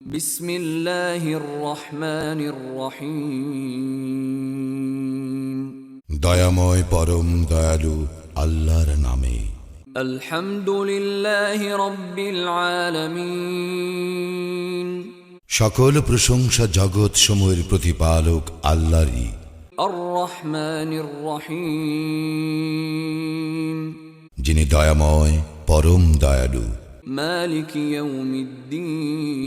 بسم الله الرحمن الرحيم দয়াময় পরম দয়ালু আল্লাহর নামে الحمد لله رب العالمين সকল প্রশংসা জগৎ সমূহের প্রতিপালক আল্লাহরই الرحمن الرحيم যিনি দয়াময় পরম দয়ালু مالك يوم الدين